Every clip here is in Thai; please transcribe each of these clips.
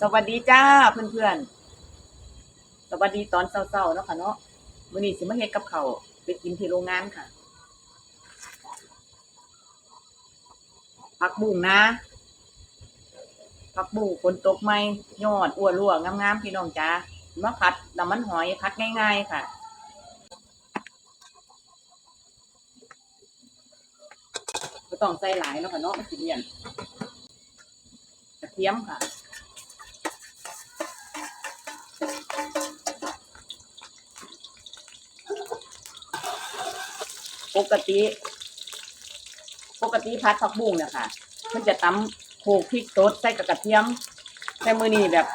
สวัสดีจ้าเพื่อนๆ สวัสดีตอนเช้าๆเนาะค่ะเนาะมื้อนี้สิมาเฮ็ดกับเขาไปกินที่โรงงานค่ะ ผักบุ้งนะ ผักบุ้งฝนตกไหมยอดอ้วนรั่วงามๆพี่น้องจ้ามาผัดน้ำมันหอยผัดง่ายๆค่ะก็ต้องใส่หลายเนาะค่ะเนาะมันสิเลี่ยนกระเทียมค่ะ ปกติ ปกติพัดผักบุ้งเนี่ยค่ะมันจะตำโขกพริกสดใส่กับกระเทียมแต่มือนี้แบบ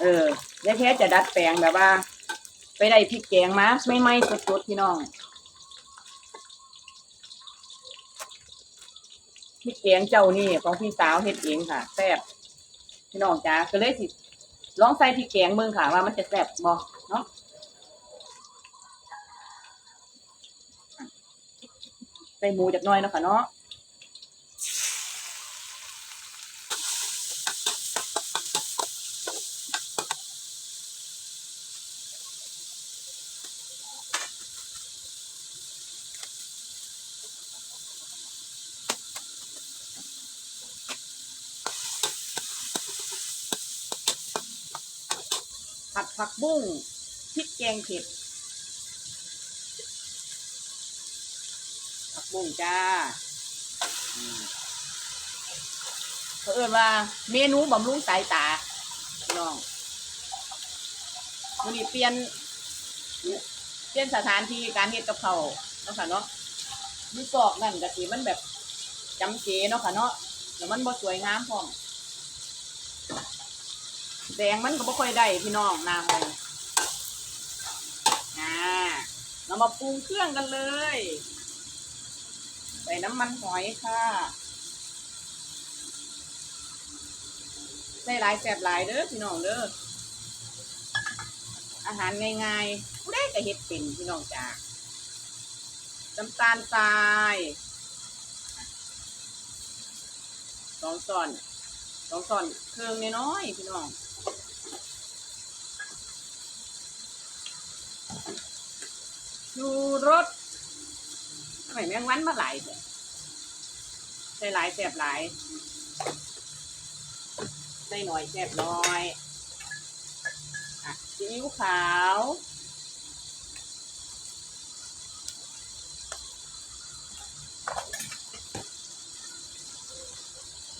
เออยายแท้จะดัดแปลงแบบว่า ไปได้พริกแกงมาไม่ไม่สดๆพี่น้องพริกแกงเจ้านี่ของพี่สาวเฮ็ดเองค่ะแซ่บพี่น้องจ้าก็เลยสิลองใส่พริกแกงเมืองค่ะว่ามันจะแซ่บบ่เนาะ ใส่หมูจากหน้อยเนาะค่ะเนาะผัดผักบุ้งพริกแกงเผ็ด กุ้งจ้าเขาเอิ้นว่า เมนูบำรุงสายตาน้องวันนี้เปลี่ยน เปลี่ยนสถานที่การเฮ็ดกับเขาเนาะค่ะเนาะมีกอกนั่นกะสิมันแบบจำเจเนาะค่ะเนาะแล้วมันบ่สวยงามพร้อมแดงมันก็บ่ค่อยได้พี่น้องน้ำเลยอ่าเรามาปรุงเครื่องกันเลย ใส่น้ำมันหอยค่ะใส่หลายแสบหลายเด้อพี่น้องเด้ออาหารง่ายๆผู้ใดก็เฮ็ดเป็นพี่น้องจ้าน้ำตาลทรายสองช้อนสองช้อนเครื่องน้อยๆพี่น้องชูรส ทำไมแมงวันมาหลายเถอะใส่หลายแสบหลายใส่หน่อยแสบน้อยอะซีอิ๊วขาว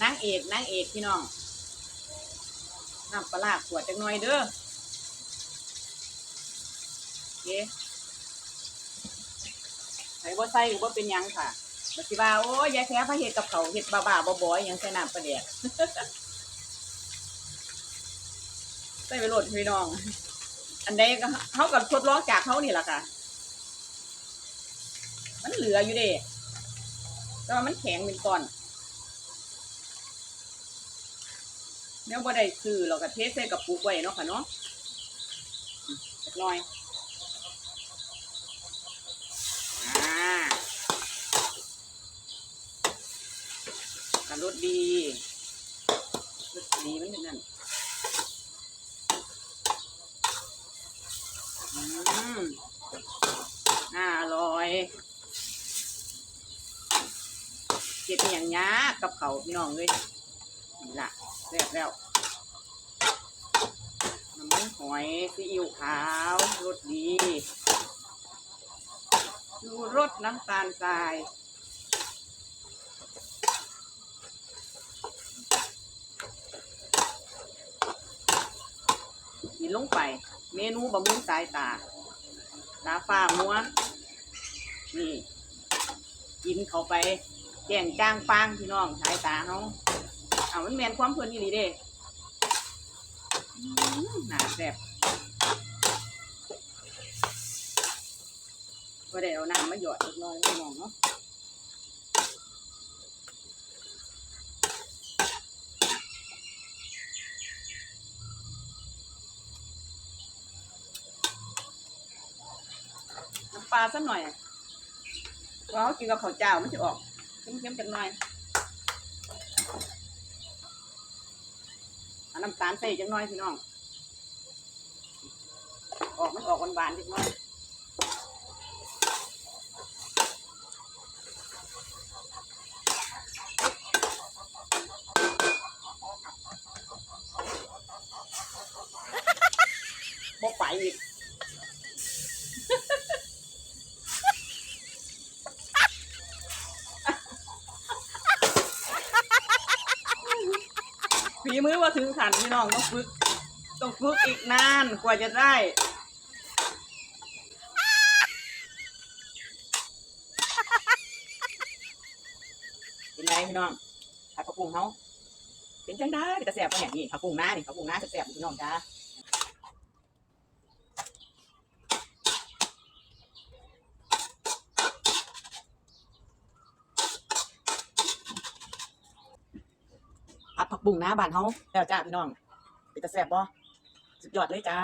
นางเอกนางเอกพี่น้องน้ำปลาร้าขวดจังหน่อยเด้อโอ เคใส่บ่ใส่ก็บ่เป็นหยังค่ะบัดสิว่าโอ้ยยายแท้พระเฮ็ดกับเขาเฮ็ดบ้าๆบ่ๆอหยังใส่น้ำปลาแดกใส่ไปโหลดพี่น้อง อันใดก็เฮากับทดลองจากเขานี่แหละค่ะ มันเหลืออยู่เด้แต่ว่ามันแข็งเป็นก้อนแนวบ่ได้ซื้อเราก็เทใส่กับปุกไว้เนาะค่ะเนาะอืมจักหน่อย อ่ากา รสดีรสดีมันเป็นนั่นอืมน่าอร่อยเก็บเป็นอย่างยากกับเขาพี่น้องเลยนี่ล่ะแซ่บแล้วน้ำมันหอยซีอิ๊วขาวรสดีดูรสน้ำตาลทราย กินลงไป เมนูบำรุงสายตา ตาฟ้ามัว นี่ กินเข้าไปแจ้งจ้างปางพี่น้องสายตาเขาเอามันแมนความเพลินอีหลีเด้อหนาแซ่บก็ได้เอาน้ำมาหยอดเล็กน้อยพี่น้องเนาะ ลาสักหน่อยพราเขากินกับข้าวเจ้ามันจะออกเค็มๆจังหน่อยน้ำตาลใส่จังหน้อยพี่น้อง ออกมันออกหวานๆจังน้อยบ่ไปอีก มือว่าถึงขันพี่น้องต้องฝึก ต้องฝึกอีกนานกว่าจะได้เป็นไรพี่น้องผักกระปุงเขาเป็นจังได้แต่แสบปะเนี่ยนี่ผักบุ้งหน้านี่ผักบุ้งหน้าแสบๆพี่น้องจ้า ผักบุ้งหน้าบ้านเขาแล้วจ้าพี่น้องเป็นตะแสบบ่สุดยอดเลยจ้า